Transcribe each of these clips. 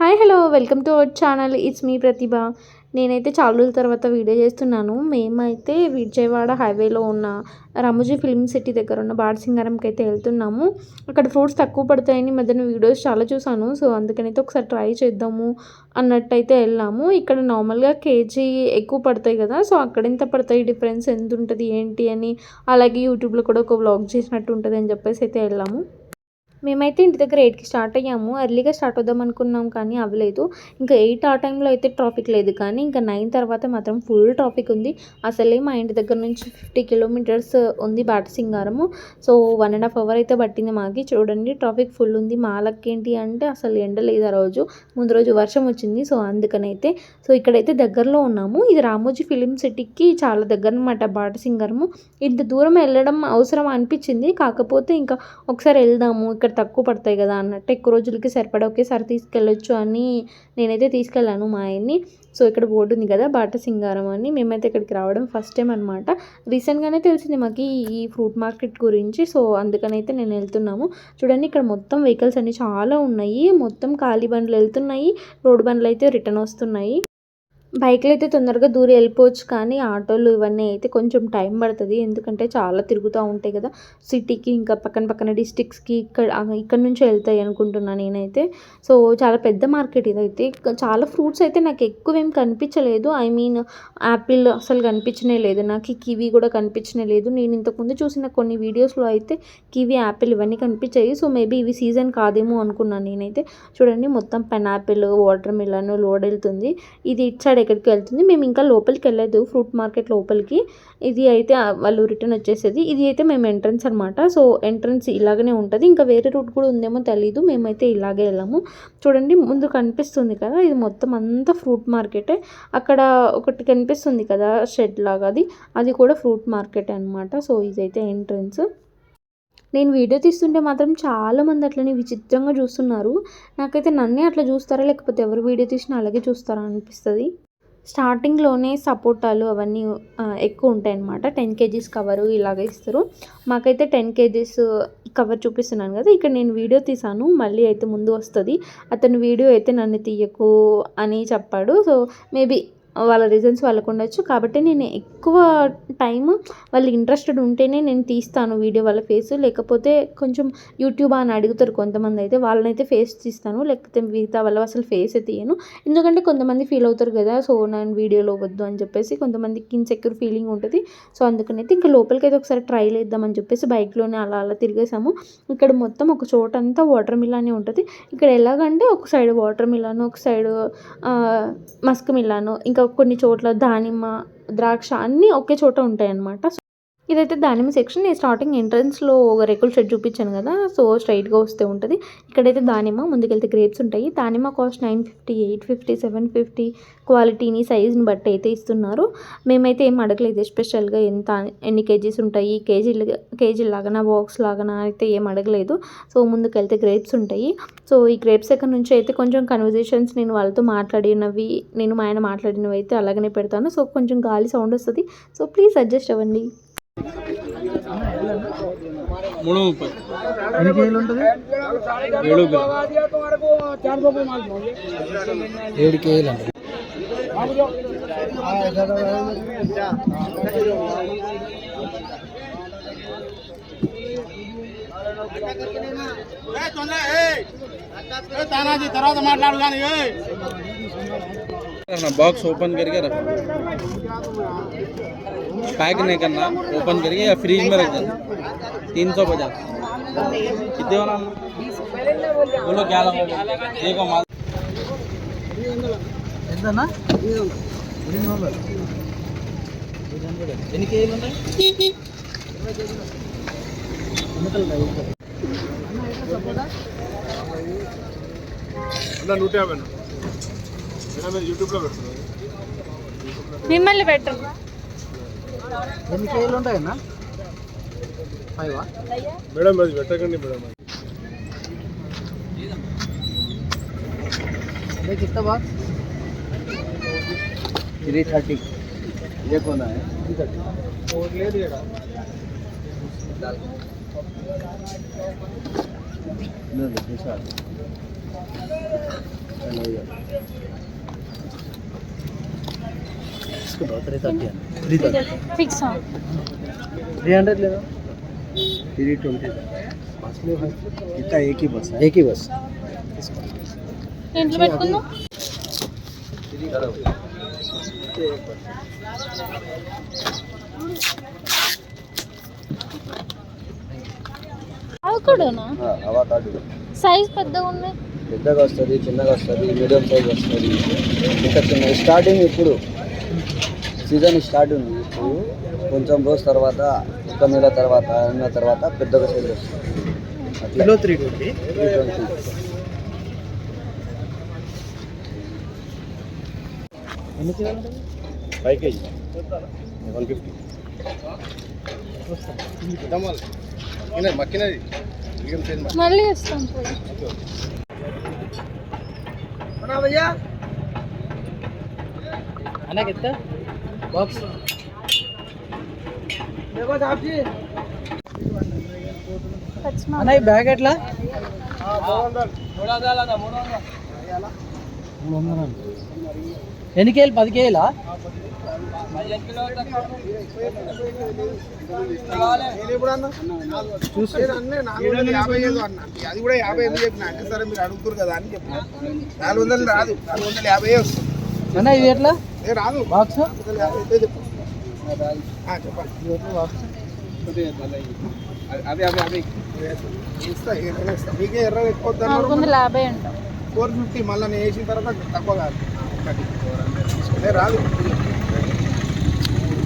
Hi hello. Welcome to our channel. It's me Pratibha. నేనైతే చాలా రోజుల తర్వాత వీడియో చేస్తున్నాను. మేమైతే విజయవాడ హైవేలో ఉన్న రామోజీ ఫిల్మ్ సిటీ దగ్గర ఉన్న బాడసింగారంకి అయితే వెళ్తున్నాము. అక్కడ ఫ్రూట్స్ తక్కువ పడతాయని మధ్యన వీడియోస్ చాలా చూసాను సో అందుకనైతే ఒకసారి ట్రై చేద్దాము అన్నట్టయితే వెళ్ళాము. ఇక్కడ నార్మల్గా కేజీ ఎక్కువ పడతాయి కదా. సో అక్కడ ఎంత పడతాయి? డిఫరెన్స్ ఎంత ఉంటుంది? ఏంటి? అని అలాగే యూట్యూబ్లో కూడా ఒక వ్లాగ్ చేసినట్టు ఉంటుంది అని చెప్పేసి అయితే వెళ్ళాము. మేమైతే ఇంటి దగ్గర ఎయిట్కి స్టార్ట్ అయ్యాము. ఎర్లీగా స్టార్ట్ అవుదాం అనుకున్నాం కానీ అవ్వలేదు. ఇంకా ఎయిట్ ఆ టైంలో అయితే ట్రాఫిక్ లేదు కానీ ఇంకా నైన్ తర్వాత మాత్రం ఫుల్ ట్రాఫిక్ ఉంది. అసలే మా ఇంటి దగ్గర నుంచి ఫిఫ్టీ కిలోమీటర్స్ ఉంది Batasingaram so one and half hour అయితే పట్టింది మాకి. చూడండి ట్రాఫిక్ ఫుల్ ఉంది. మాలకేంటి ఏంటి అంటే అసలు ఎండ లేదు ఆ రోజు. ముందు రోజు వర్షం వచ్చింది. సో అందుకనైతే సో ఇక్కడైతే దగ్గరలో ఉన్నాము. ఇది రామోజీ ఫిలిం సిటీకి చాలా దగ్గర అనమాట బాటసింగారము ఇంత దూరం వెళ్ళడం అవసరం అనిపించింది. కాకపోతే ఇంకా ఒకసారి వెళ్దాము. ఇక్కడ తక్కువ పడతాయి కదా అన్నట్టు ఎక్కువ రోజులకి సరిపడా ఒకేసారి తీసుకెళ్ళొచ్చు అని నేనైతే తీసుకెళ్ళాను మా ఆయన్ని. సో ఇక్కడ బోర్డు ఉంది కదా బాట సింగారం అని. మేమైతే ఇక్కడికి రావడం ఫస్ట్ టైం అనమాట రీసెంట్గానే తెలిసింది మాకు ఈ ఫ్రూట్ మార్కెట్ గురించి. సో అందుకనైతే నేను వెళ్తున్నాము. చూడండి ఇక్కడ మొత్తం వెహికల్స్ అన్ని చాలా ఉన్నాయి. మొత్తం ఖాళీ బండ్లు వెళ్తున్నాయి. రోడ్డు బండ్లు అయితే రిటర్న్ వస్తున్నాయి. బైక్లు అయితే తొందరగా దూరం వెళ్ళిపోవచ్చు కానీ ఆటోలు ఇవన్నీ అయితే కొంచెం టైం పడుతుంది. ఎందుకంటే చాలా తిరుగుతూ ఉంటాయి కదా. సిటీకి ఇంకా పక్కన పక్కన డిస్టిక్స్కి ఇక్కడ ఇక్కడ నుంచి వెళ్తాయి అనుకుంటున్నాను నేనైతే. సో చాలా పెద్ద మార్కెట్ ఇదైతే. చాలా ఫ్రూట్స్ అయితే నాకు ఎక్కువ ఏం కనిపించలేదు. ఐ మీన్ యాపిల్ అసలు కనిపించనే లేదు. నాకు కివీ కూడా కనిపించనే లేదు. నేను ఇంతకుముందు చూసిన కొన్ని వీడియోస్లో అయితే కివీ యాపిల్ ఇవన్నీ కనిపించాయి. సో మేబీ ఇవి సీజన్ కాదేమో అనుకున్నాను నేనైతే. చూడండి మొత్తం pineapple watermelon load వెళ్తుంది. ఇది ఇటు సైడ్ ఎక్కడికి వెళ్తుంది మేము ఇంకా లోపలికి వెళ్ళలేదు ఫ్రూట్ మార్కెట్ లోపలికి. ఇది అయితే వాళ్ళు రిటర్న్ వచ్చేసేది. ఇది అయితే మేము ఎంట్రన్స్ అనమాట సో ఎంట్రన్స్ ఇలాగనే ఉంటుంది. ఇంకా వేరే రూట్ కూడా ఉందేమో తెలీదు. మేమైతే ఇలాగే వెళ్ళాము. చూడండి ముందు కనిపిస్తుంది కదా ఇది మొత్తం అంతా ఫ్రూట్ మార్కెటే. అక్కడ ఒకటి కనిపిస్తుంది కదా షెడ్ లాగా అది. అది కూడా ఫ్రూట్ మార్కెట్ అనమాట సో ఇదైతే ఎంట్రన్స్. నేను వీడియో తీస్తుంటే మాత్రం చాలామంది అట్లనే విచిత్రంగా చూస్తున్నారు. నాకైతే నన్నే అట్లా చూస్తారా లేకపోతే ఎవరు వీడియో తీసినా అలాగే చూస్తారా అనిపిస్తుంది. స్టార్టింగ్లోనే సపోటాలు అవన్నీ ఎక్కువ ఉంటాయి అన్నమాట టెన్ కేజీస్ కవరు ఇలాగ ఇస్తారు. మాకైతే టెన్ కేజీస్ కవర్ చూపిస్తున్నాను కదా ఇక్కడ నేను వీడియో తీసాను మళ్ళీ అయితే ముందు వస్తుంది. అతను వీడియో అయితే నన్ను తీయకు అని చెప్పాడు. సో మేబీ వాళ్ళ రీజన్స్ వాళ్ళకు ఉండొచ్చు. కాబట్టి నేను ఎక్కువ టైం వాళ్ళు ఇంట్రెస్టెడ్ ఉంటేనే నేను తీస్తాను వీడియో వాళ్ళ ఫేస్ లేకపోతే కొంచెం యూట్యూబ్ అని అడుగుతారు కొంతమంది అయితే వాళ్ళనైతే ఫేస్ తీస్తాను. లేకపోతే మిగతా వాళ్ళ అసలు ఫేస్ తీయను. ఎందుకంటే కొంతమంది ఫీల్ అవుతారు కదా సో నేను వీడియోలో వద్దు అని చెప్పేసి కొంతమందికి ఇన్సెక్యూర్ ఫీలింగ్ ఉంటుంది. సో అందుకనైతే ఇంకా లోపలికి అయితే ఒకసారి ట్రై చేద్దామని చెప్పేసి బైక్లోనే అలా అలా తిరిగేసాము. ఇక్కడ మొత్తం ఒక చోట అంతా వాటర్ మిలానే ఉంటుంది. ఇక్కడ ఎలాగంటే ఒక సైడ్ వాటర్ మిలాను ఒక సైడ్ మస్క్ మిలాను ఇంకా కొన్ని చోట్ల దానిమ్మ ద్రాక్ష అన్నీ ఒకే చోట ఉంటాయి అన్నమాట ఇదైతే దానిమ్మ సెక్షన్ నేను స్టార్టింగ్ ఎంట్రన్స్లో ఒక రెకుల్ షెడ్ చూపించాను కదా సో స్ట్రైట్గా వస్తే ఉంటుంది. ఇక్కడైతే దానిమ్మ ముందుకెళ్తే గ్రేప్స్ ఉంటాయి. దానిమ్మ cost nine fifty eight fifty seven fifty క్వాలిటీని సైజ్ని బట్టి అయితే ఇస్తున్నారు. మేమైతే ఏం అడగలేదు స్పెషల్గా ఎంత ఎన్ని కేజీస్ ఉంటాయి. కేజీలు కేజీ లాగా బాక్స్ లాగా అయితే ఏం అడగలేదు. సో ముందుకెళ్తే గ్రేప్స్ ఉంటాయి. సో ఈ గ్రేప్స్ ఎక్కడి నుంచి అయితే కొంచెం కన్వర్జేషన్స్ నేను వాళ్ళతో మాట్లాడినవి నేను మా ఆయన మాట్లాడినవి అయితే అలాగనే పెడతాను. సో కొంచెం గాలి సౌండ్ వస్తుంది. సో ప్లీజ్ అడ్జస్ట్ అవ్వండి. మూడు ముప్పై. ఉంటుంది? ఏడు ఏడు కేజీలు అండి తానాజీ తర్వాత మాట్లాడు కానీ बॉक्स ओपन करके रख पैक नहीं करना ओपन करके या फ्रीज में रख देना तीन सौ पचास कितने होना बोलो क्या लगोगे देखो माल ఎంతన్నా ఎనిమిది వందలు ఎన్ని కేజీలు ఉన్నాయి నూట యాభై యూట్యూబ్లో పెడుతున్నాను మిమ్మల్ని పెట్టరు ఎన్ని కేజీలు ఉంటాయన్నా ఫైవా మేడం అది పెట్టకండి మేడం అదే कितना బాక్స్ త్రీ థర్టీ ఇదే కొన్నా త్రీ థర్టీ లేదు తీసుకుంటావు? Three thirty three thirty fix three hundred లేదా? త్రీ ట్వంటీ బస్ ఇంత ఏకీ బస్ ఏకీ బస్. ఇంట్లో సైజ్ పెద్దగా ఉన్నాయి పెద్దగా వస్తుంది చిన్నగా వస్తుంది మీడియం సైజ్ వస్తుంది. ఇంకా చిన్న స్టార్టింగ్ ఇప్పుడు సీజన్ స్టార్ట్ ఉంది. ఇప్పుడు కొంచెం రోజు తర్వాత ఒక నెల తర్వాత నెల తర్వాత పెద్దగా సైజ్ వస్తుంది. అట్లా. త్రీ ట్వంటీ త్రీ ట్వంటీ ఎన్ని కిలోలు ఫైవ్ కేజీ. వన్ ఫిఫ్టీ మక్కినది. మళ్ళీ ఇస్తాం అలాగెత్త బాక్స్ అన్న ఈ బ్యాగ్ ఎట్లా ఎన్ని కేలు పది కేలా అది కూడా యాభై ఐదు చెప్పిన. సరే మీరు అడుగుతారు కదా అని చెప్పిన. నాలుగు వందలు రాదు. నాలుగు వందల యాభై వస్తుంది. అన్న ఇది ఎట్లా? ఏ రాదు. బాక్స్ మీకే ఎక్కువ వందల యాభై అంట. ఫోర్ ఫిఫ్టీ మళ్ళీ నేను వేసిన తర్వాత తక్కువ కాదు. ఒకటి. రాదు.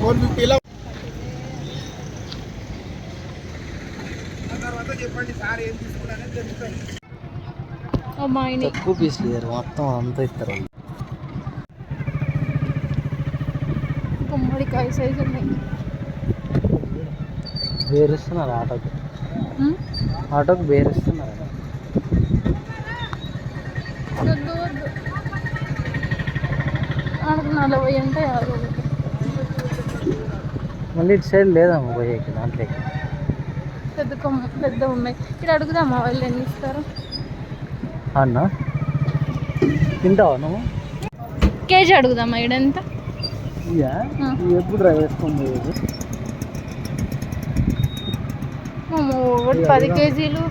ఫోర్ ఫిఫ్టీలో చెప్పండి సార్ ఏం తీసుకున్నారని తక్కువ మొత్తం అంతా ఇస్తారు. గుమ్మడికాయ సైజ్ ఉన్నాయి. వేరేస్తున్నారు ఆటోకి. ఆటోకి వేరేస్తున్నారు వద్దు వద్దు. ఆడకు నలభై అంటే యాభై. మళ్ళీ ఇటు సైడ్ లేదమ్మా పోయేకి దాంట్లోకి పెద్ద కొమ్మ పెద్ద ఉన్నాయి. ఇక్కడ అడుగుదామా వాళ్ళు ఎన్ని ఇస్తారు? అన్న? తింటావా నువ్వు? కేజీ అడుగుదామా. ఇవి ఎప్పుడు డ్రైవ్ వేసుకొని పోయేది అమ్మో, ఒకటి పది కేజీలు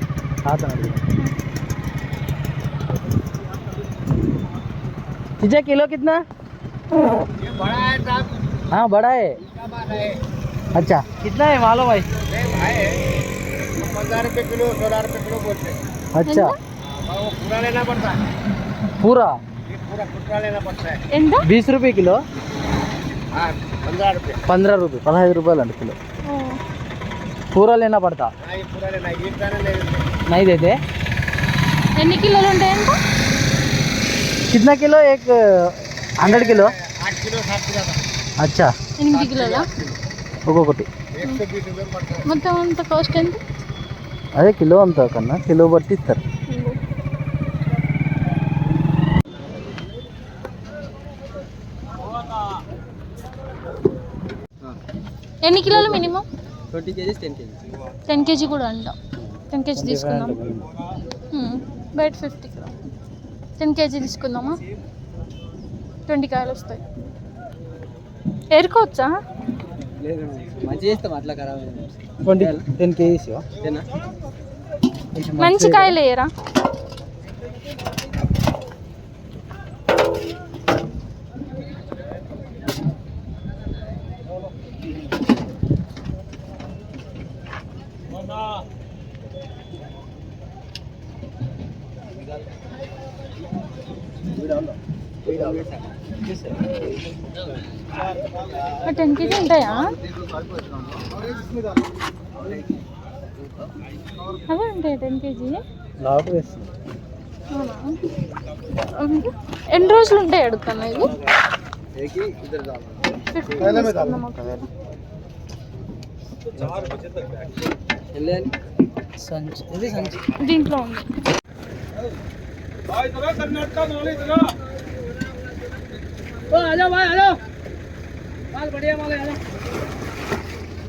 తాతను అడిగి चीजा किलो कितना हाँ बड़ा है अच्छा कितना है मालूम भाई पंद्रह रुपये किलो सोलह रुपये किलो बोलते हैं अच्छा और वो पूरा लेना पड़ता है पूरा ये पूरा खुटरा लेना पड़ता है ఎంత बीस रुपये किलो हाँ పంద్రా రూపాయ పదహైదు రూపాయలు అండి కిలో. కూరలు ఎన్నా పడతా? నైద్ అయితే ఎన్ని కిలోలు ఉంటాయి చిన్న కిలో ఎగ్ హండ్రెడ్ కిలో. అచ్చా. కిలో ఒక్కొక్కటి. అంత కాస్ట్ ఎంత? అదే కిలో అంత కన్నా కిలో బట్టి ఇస్తారు. ఎన్ని కిలోలు minimum? Twenty kgs ten kgs. Ten kg కూడా అంట. టెన్ కేజీ తీసుకుందాం. బయట ఫిఫ్టీ. టెన్ కేజీ తీసుకుందామా? ట్వంటీ కాయలు వస్తాయి. ఎరుకోవచ్చా మంచి కాయలు వేయరా? టెన్ కేజీ ఉంటాయా? అవే ఉంటాయి టెన్ కేజీ? ఎన్ని రోజులు ఉంటాయి అడుగుతాను ఇది? ఫిఫ్టీన్ దీంట్లో ఉంది.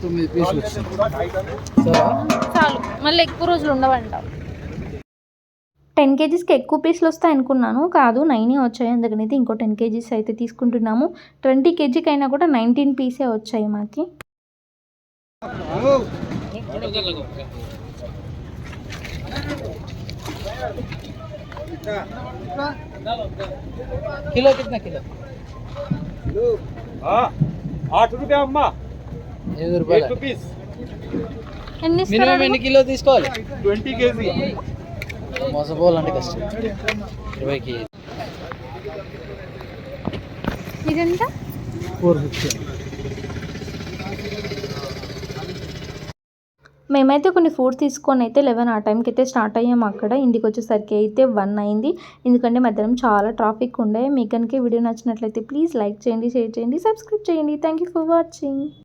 తొమ్మిది పీసులు వచ్చింది చాలు. మళ్ళీ ఎక్కువ రోజులు ఉండవంట. టెన్ కేజీస్కి ఎక్కువ పీసులు వస్తాయి అనుకున్నాను. కాదు నైనే వచ్చాయి. అందుకని అయితే ఇంకో టెన్ కేజీస్ అయితే తీసుకుంటున్నాము. ట్వంటీ కేజీకి అయినా కూడా నైన్టీన్ పీసే వచ్చాయి మాకి. किलो कितना किलो आठ रुपया अम्मा ఎనిమిది రూపాయలు एक पीस ఎన్ని మినిమం ఎన్ని కిలో తీసుకోవాలి ट्वेंटी के जी మోసపోవాలంటే కష్టం ఇరవై కేజీ ఇదెంత ఫోర్ ఫిఫ్టీ మేమైతే కొన్ని ఫుడ్ తీసుకొని అయితే లెవెన్ ఆ టైంకి అయితే స్టార్ట్ అయ్యాము అక్కడ. ఇంటికి వచ్చేసరికి అయితే వన్ అయింది. ఎందుకంటే మధ్యాహ్నం చాలా ట్రాఫిక్ ఉండే. మీకు కనుక వీడియో నచ్చినట్లయితే ప్లీజ్ లైక్ చేయండి షేర్ చేయండి సబ్స్క్రైబ్ చేయండి. Thank you for watching